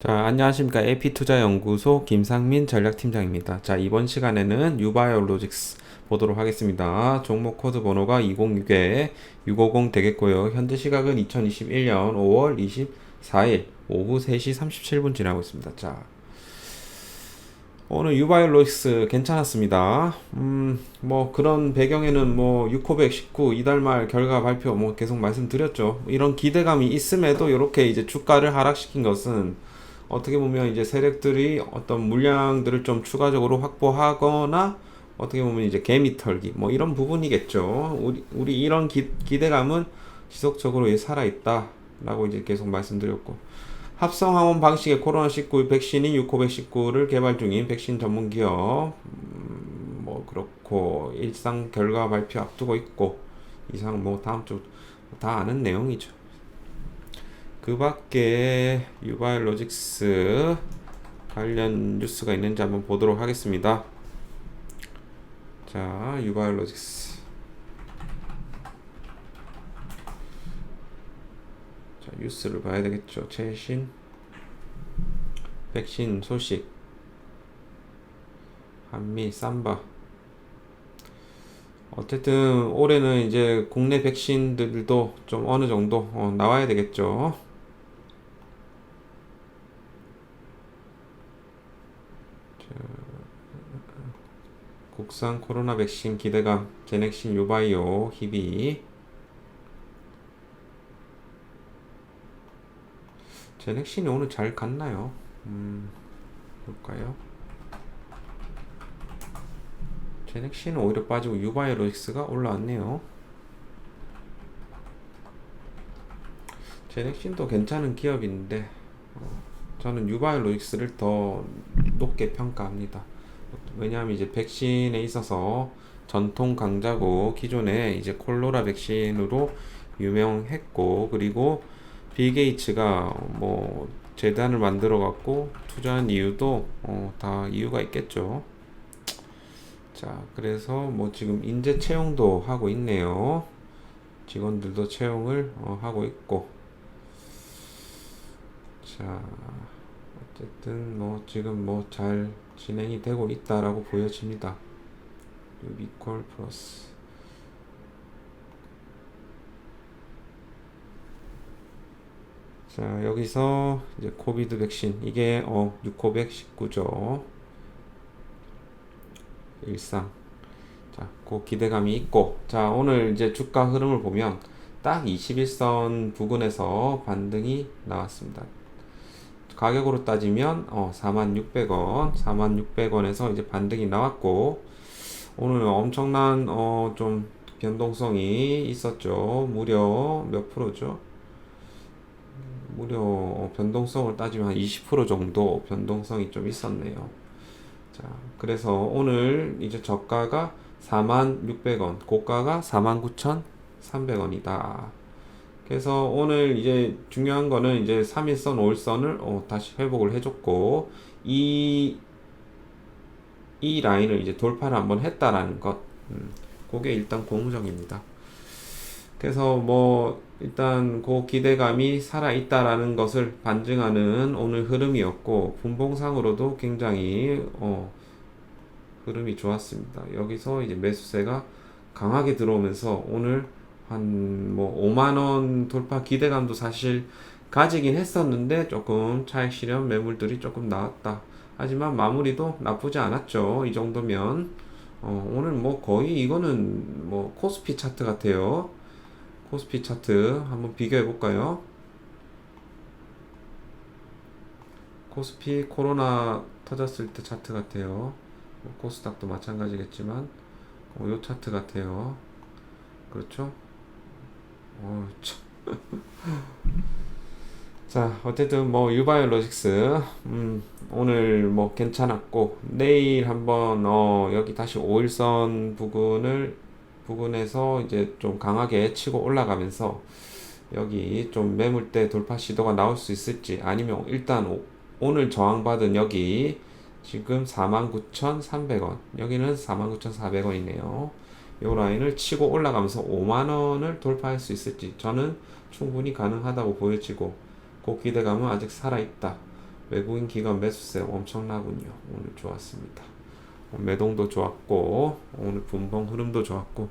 자, 안녕하십니까. AP투자연구소 김상민 전략팀장입니다. 자, 이번 시간에는 유바이오로직스 보도록 하겠습니다. 종목 코드 번호가 206에 650 되겠고요. 현재 시각은 2021년 5월 24일 오후 3시 37분 지나고 있습니다. 자, 오늘 유바이오로직스 괜찮았습니다. 음, 뭐 그런 배경에는 뭐6,519 이달 말 결과 발표 뭐 계속 말씀드렸죠. 이런 기대감이 있음에도 이렇게 이제 주가를 하락시킨 것은 어떻게 보면 이제 세력들이 어떤 물량들을 좀 추가적으로 확보하거나 어떻게 보면 이제 개미 털기 뭐 이런 부분이겠죠. 우리 우리 이런 기, 기대감은 지속적으로 살아 있다라고 이제 계속 말씀드렸고 합성 항원 방식의 코로나19 백신인 유코백19를 개발 중인 백신 전문 기업 음, 뭐 그렇고 일상 결과 발표 앞두고 있고 이상 뭐 다음 주 다 아는 내용이죠. 그 밖에 유바이로직스 관련 뉴스가 있는지 한번 보도록 하겠습니다. 자, 유바이로직스. 자, 뉴스를 봐야 되겠죠. 최신 백신 소식. 한미 삼바. 어쨌든 올해는 이제 국내 백신들도 좀 어느 정도 어, 나와야 되겠죠. 국산 코로나 백신 기대감 제넥신 유바이오 희비 제넥신이 오늘 잘 갔나요? 음, 볼까요? 제넥신은 오히려 빠지고 유바이로직스가 올라왔네요. 제넥신도 괜찮은 기업인데 어, 저는 유바이로직스를 더 높게 평가합니다. 왜냐하면 이제 백신에 있어서 전통 강자고 기존에 이제 콜로라 백신으로 유명했고 그리고 빌 게이츠가 뭐 재단을 만들어 갖고 투자한 이유도 어, 다 이유가 있겠죠. 자, 그래서 뭐 지금 인재 채용도 하고 있네요. 직원들도 채용을 어, 하고 있고. 자, 어쨌든 뭐 지금 뭐 잘 진행이 되고 있다라고 보여집니다. 유비콜 플러스. 자, 여기서 이제 코비드 백신 이게 어 6,519죠. 일상. 자, 그 기대감이 있고 자, 오늘 이제 주가 흐름을 보면 딱 21선 부근에서 반등이 나왔습니다. 가격으로 따지면 어, 46,600원, 46,600원에서 이제 반등이 나왔고 오늘 엄청난 어, 좀 변동성이 있었죠. 무려 몇 프로죠? 무려 어, 변동성을 따지면 한 20% 정도 변동성이 좀 있었네요. 자, 그래서 오늘 이제 저가가 46,600원, 고가가 49,300원이다. 그래서 오늘 이제 중요한 거는 이제 3일선, 5일선을 어, 다시 회복을 해줬고, 이, 이 라인을 이제 돌파를 한번 했다라는 것. 음, 그게 일단 고무적입니다. 그래서 뭐, 일단 그 기대감이 살아있다라는 것을 반증하는 오늘 흐름이었고, 분봉상으로도 굉장히, 어, 흐름이 좋았습니다. 여기서 이제 매수세가 강하게 들어오면서 오늘 한 뭐 5만 원 돌파 기대감도 사실 가지긴 했었는데 조금 차익 실현 매물들이 조금 나왔다. 하지만 마무리도 나쁘지 않았죠. 이 정도면 어, 오늘 뭐 거의 이거는 뭐 코스피 차트 같아요. 코스피 차트 한번 비교해 볼까요? 코스피 코로나 터졌을 때 차트 같아요. 뭐 코스닥도 마찬가지겠지만 어, 요 차트 같아요. 그렇죠? 어, 참. 자, 어쨌든 뭐 유바이오로직스 음, 오늘 뭐 괜찮았고 내일 한번 어, 여기 다시 5일선 부근을 부근에서 이제 좀 강하게 치고 올라가면서 여기 좀 매물대 돌파 시도가 나올 수 있을지 아니면 일단 오, 오늘 저항받은 여기 지금 49,300원 여기는 49,400원이네요. 요 라인을 치고 올라가면서 5만 원을 돌파할 수 있을지 저는 충분히 가능하다고 보여지고 그 기대감은 아직 살아있다. 외국인 기관 매수세 엄청나군요. 오늘 좋았습니다. 매동도 좋았고 오늘 분봉 흐름도 좋았고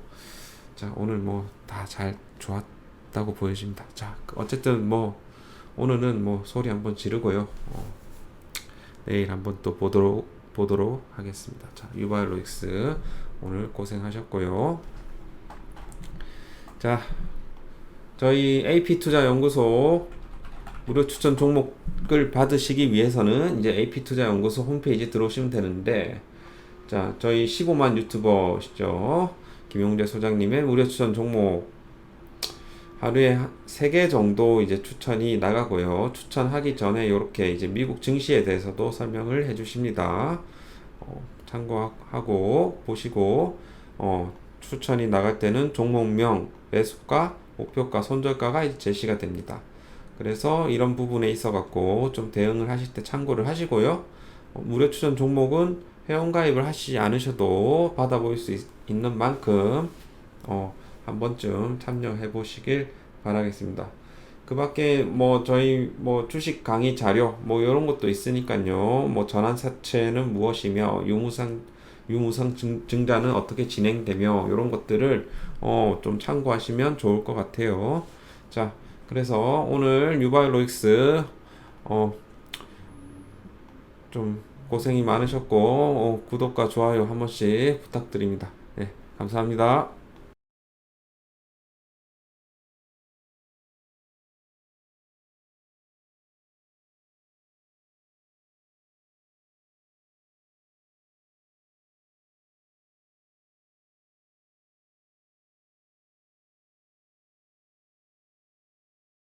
자 오늘 뭐 다 잘 좋았다고 보여집니다. 자 어쨌든 뭐 오늘은 뭐 소리 한번 지르고요. 어, 내일 한번 또 보도록 보도록 하겠습니다. 자 유바일로익스 오늘 고생하셨고요. 자 저희 AP 투자 연구소 무료 추천 종목을 받으시기 위해서는 이제 AP 투자 연구소 홈페이지 들어오시면 되는데 자 저희 15만 유튜버시죠? 김용재 소장님의 무료 추천 종목. 하루에 3개 정도 이제 추천이 나가고요. 추천하기 전에 이렇게 이제 미국 증시에 대해서도 설명을 해 주십니다. 어, 참고하고 보시고 어, 추천이 나갈 때는 종목명 매수가 목표가 손절가가 제시가 됩니다 그래서 이런 부분에 있어 갖고 좀 대응을 하실 때 참고를 하시고요. 어, 무료 추천 종목은 회원 가입을 하시지 않으셔도 받아볼 수 있, 는 만큼 어, 한 번쯤 참여해 보시길 바라겠습니다. 그 밖에 뭐 저희 뭐 주식 강의 자료 뭐 이런 것도 있으니까요. 뭐 전환 사채는 무엇이며 유무상 유무상 증, 증자는 어떻게 진행되며 이런 것들을 어, 좀 참고하시면 좋을 것 같아요. 자, 그래서 오늘 유바일로익스 어, 좀 고생이 많으셨고 어, 구독과 좋아요 한 번씩 부탁드립니다. 네, 감사합니다.